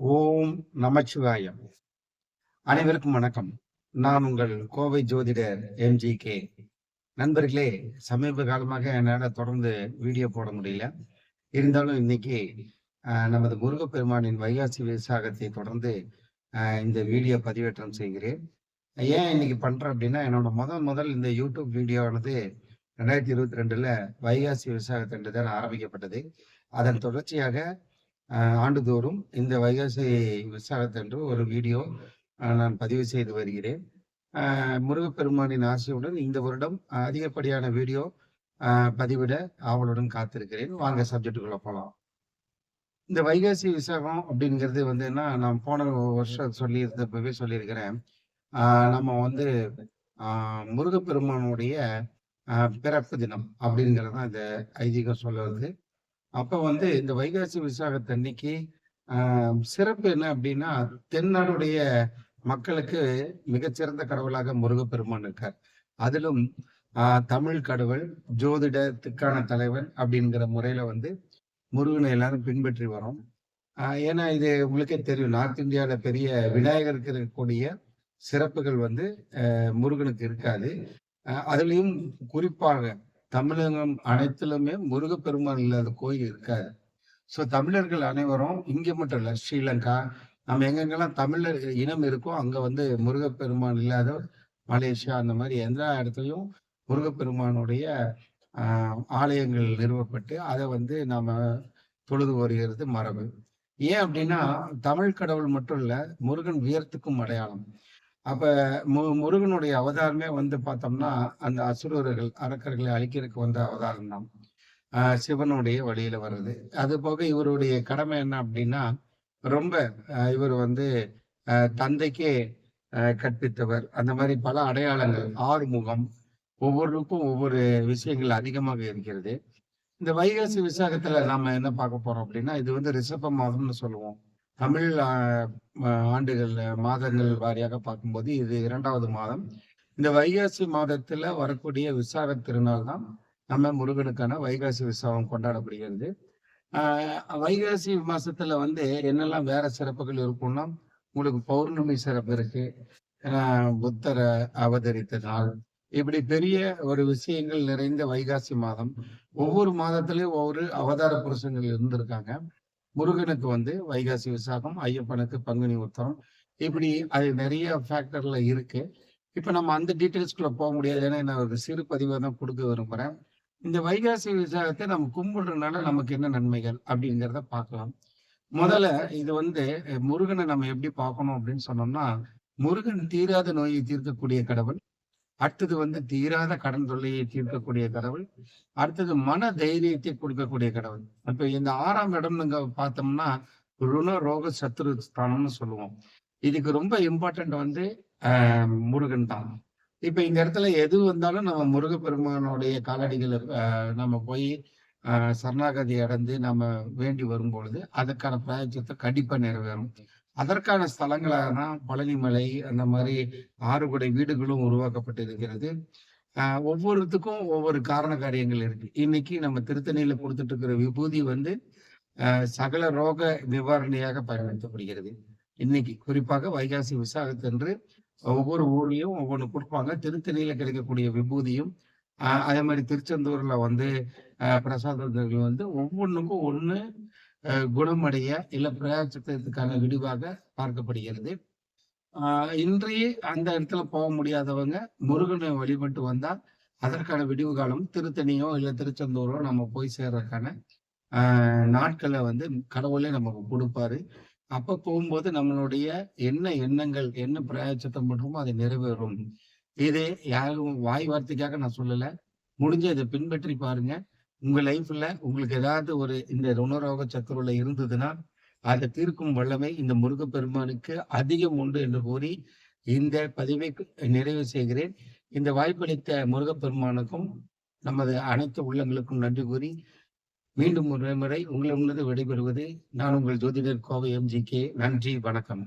ஓம் நமச்சிவாயம். அனைவருக்கும் வணக்கம். நான் உங்கள் கோவை ஜோதிடர் எம்ஜி கே. நண்பர்களே சமீப காலமாக என்னால் தொடர்ந்து வீடியோ போட முடியல. இருந்தாலும் இன்னைக்கு ஆஹ், நமது முருகப்பெருமானின் வைகாசி விசாகத்தை தொடர்ந்து இந்த வீடியோ பதிவேற்றம் செய்கிறேன். ஏன் இன்னைக்கு பண்றேன் அப்படின்னா என்னோட முதல் முதல் இந்த யூடியூப் வீடியோவானது ரெண்டாயிரத்தி இருபத்தி ரெண்டுல வைகாசி விசாகத்தன்று தான் ஆரம்பிக்கப்பட்டது. அதன் தொடர்ச்சியாக ஆண்டுதோறும் இந்த வைகாசி விசாகத்தன்று ஒரு வீடியோ நான் பதிவு செய்து வருகிறேன். முருகப்பெருமானின் ஆசையுடன் இந்த வருடம் அதிகப்படியான வீடியோ பதிவிட ஆவலுடன் காத்திருக்கிறேன். வாங்க சப்ஜெக்டுக்குள்ள போகலாம் இந்த வைகாசி விசாகம் அப்படிங்கிறது வந்து என்ன நான் போன வருஷம் சொல்லியிருந்தப்பவே சொல்லியிருக்கிறேன். நம்ம வந்து முருகப்பெருமானுடைய பிறப்பு தினம் அப்படிங்கிறது தான் இந்த ஐதீகம் சொல்லுறது. அப்ப வந்து இந்த வைகாசி விசாகத்தன்னைக்கு சிறப்பு என்ன அப்படின்னா தென்னாடுடைய மக்களுக்கு மிகச்சிறந்த கடவுளாக முருகப்பெருமான் இருக்கார். அதிலும் தமிழ் கடவுள் ஜோதிடத்துக்கான தலைவன் அப்படிங்கிற முறையில வந்து முருகனை எல்லாரும் பின்பற்றி வரோம். ஏன்னா இது உங்களுக்கே தெரியும் நார்த் இந்தியாவில பெரிய விநாயகருக்கு இருக்கக்கூடிய சிறப்புகள் வந்து முருகனுக்கு இருக்காது. அதுலேயும் அதுலயும் குறிப்பாக தமிழகம் அனைத்திலுமே முருகப்பெருமான் இல்லாத கோயில் இருக்காது. ஸோ தமிழர்கள் அனைவரும் இங்கே மட்டும் இல்லை ஸ்ரீலங்கா நம்ம எங்கெங்கெல்லாம் தமிழர் இனம் இருக்கோ அங்க வந்து முருகப்பெருமான் இல்லாத மலேசியா அந்த மாதிரி எல்லா இடத்துலையும் முருகப்பெருமானுடைய ஆஹ், ஆலயங்கள் நிறுவப்பட்டு அதை வந்து நாம தொழுது வருகிறது மரபு. ஏன் அப்படின்னா தமிழ் கடவுள் மட்டும் இல்லை முருகன் உயரத்துக்கும் அடையாளம். அப்ப மு முருகனுடைய அவதாரமே வந்து பார்த்தோம்னா அந்த அசுரர்கள் அரக்கர்களை அழிக்கிறதுக்கு வந்த அவதாரம் தான். ஆஹ் சிவனுடைய வழியில வர்றது. அது போக இவருடைய கடமை என்ன அப்படின்னா ரொம்ப இவர் வந்து ஆஹ் தந்தைக்கே கற்பித்தவர். அந்த மாதிரி பல அடையாளங்கள் ஆறுமுகம் ஒவ்வொருக்கும் ஒவ்வொரு விஷயங்கள் அதிகமாக இருக்கிறது. இந்த வைகாசி விசாகத்துல நாம என்ன பார்க்க போறோம் அப்படின்னா இது வந்து ரிஷப மாதம்னு சொல்லுவோம். தமிழ் ஆண்டுகள் மாதங்கள் வாரியாக பார்க்கும்போது இது இரண்டாவது மாதம். இந்த வைகாசி மாதத்துல வரக்கூடிய விசாக திருநாள் தான் நம்ம முருகனுக்கான வைகாசி விசாகம் கொண்டாடப்படுகிறது. ஆஹ், வைகாசி மாசத்துல வந்து என்னெல்லாம் வேற சிறப்புகள் இருக்கும்னா உங்களுக்கு பௌர்ணமி சிறப்பு இருக்கு. புத்தரை அவதரித்த நாள். இப்படி பெரிய ஒரு விஷயங்கள் நிறைந்த வைகாசி மாதம். ஒவ்வொரு மாதத்திலயும் ஒவ்வொரு அவதார புருஷங்கள் இருந்திருக்காங்க. முருகனுக்கு வந்து வைகாசி விசாகம் ஐயப்பனுக்கு பங்குனி உத்தரம். இப்படி அது நிறைய ஃபேக்டர்ல இருக்கு. இப்ப நம்ம அந்த டீட்டெயில்ஸ்குள்ள போக முடியாது. ஏன்னா நான் ஒரு சிறு பதிவை தான் கொடுக்க விரும்புறேன். இந்த வைகாசி விசாகத்தை நம்ம கும்பிடுறதுனால நமக்கு என்ன நன்மைகள் அப்படிங்கிறத பார்க்கலாம். முதல்ல இது வந்து முருகனை நம்ம எப்படி பார்க்கணும் அப்படின்னு சொன்னோம்னா முருகன் தீராத நோயை தீர்க்கக்கூடிய கடவுள். அடுத்தது வந்து தீராத கடன் தொல்லையை தீர்க்கக்கூடிய கடவுள். அடுத்தது மன தைரியத்தை கொடுக்கக்கூடிய கடவுள். அப்ப இந்த ஆறாம் இடம் நீங்க பார்த்தோம்னா ருண ரோக சத்ரு ஸ்தானம்னு சொல்லுவோம். இதுக்கு ரொம்ப இம்பார்ட்டன்ட் வந்து ஆஹ், முருகன் தான். இப்ப இந்த இடத்துல எது வந்தாலும் நம்ம முருகப்பெருமானுடைய காலடிகளை நம்ம போய் ஆஹ், சரணாகதி அடைந்து நம்ம வேண்டி வரும் பொழுது அதுக்கான பிரயோஜனத்தை கண்டிப்பா நிறைவேறும். அதற்கான ஸ்தலங்களாக தான் பழனிமலை அந்த மாதிரி ஆறுபடை வீடுகளும் உருவாக்கப்பட்டு இருக்கிறது ஒவ்வொருத்துக்கும் ஒவ்வொரு காரண காரியங்கள் இருக்கு. இன்னைக்கு நம்ம திருத்தணியில கொடுத்துட்டு இருக்கிற விபூதி வந்து ஆஹ் சகல ரோக நிவாரணியாக பயன்படுத்தப்படுகிறது. இன்னைக்கு குறிப்பாக வைகாசி விசாகத்தன்று ஒவ்வொரு ஊர்லயும் ஒவ்வொன்று கொடுப்பாங்க. திருத்தணியில கிடைக்கக்கூடிய விபூதியும் ஆஹ் அதே மாதிரி திருச்செந்தூர்ல வந்து ஆஹ் பிரசாதங்கள் வந்து ஒவ்வொன்றுக்கும் ஒன்று குணமடைய இல்லை பிரயாசத்துக்கான விடிவாக பார்க்கப்படுகிறது. ஆஹ் இன்றைய அந்த இடத்துல போக முடியாதவங்க முருகனை வழிபட்டு வந்தால் அதற்கான விடிவு காலம் திருத்தணியோ இல்லை திருச்செந்தூரோ நம்ம போய் சேர்றதுக்கான நாட்களை வந்து கடவுளே நமக்கு கொடுப்பாரு. அப்ப போகும்போது நம்மளுடைய என்ன எண்ணங்கள் என்ன பிரயாச்சத்தம் பண்றோமோ அது நிறைவேறும். இது யாரும் வாய் வார்த்தைக்காக நான் சொல்லலை. முடிஞ்ச இதை பின்பற்றி பாருங்க. உங்க லைஃப்ல உங்களுக்கு ஏதாவது ஒரு இந்த ருணரோக சத்துருல இருந்ததுன்னா அதை தீர்க்கும் வல்லமை இந்த முருகப்பெருமானுக்கு அதிகம் உண்டு என்று கூறி இந்த பதிவை நிறைவு செய்கிறேன். இந்த வாய்ப்பளித்த முருகப்பெருமானுக்கும் நமது அனைத்து உள்ளங்களுக்கும் நன்றி கூறி மீண்டும் ஒரு முறை உங்களிடமிருந்து விடைபெறுவது நான் உங்கள் ஜோதிடர் கோவை எம்ஜி கே நன்றி வணக்கம்.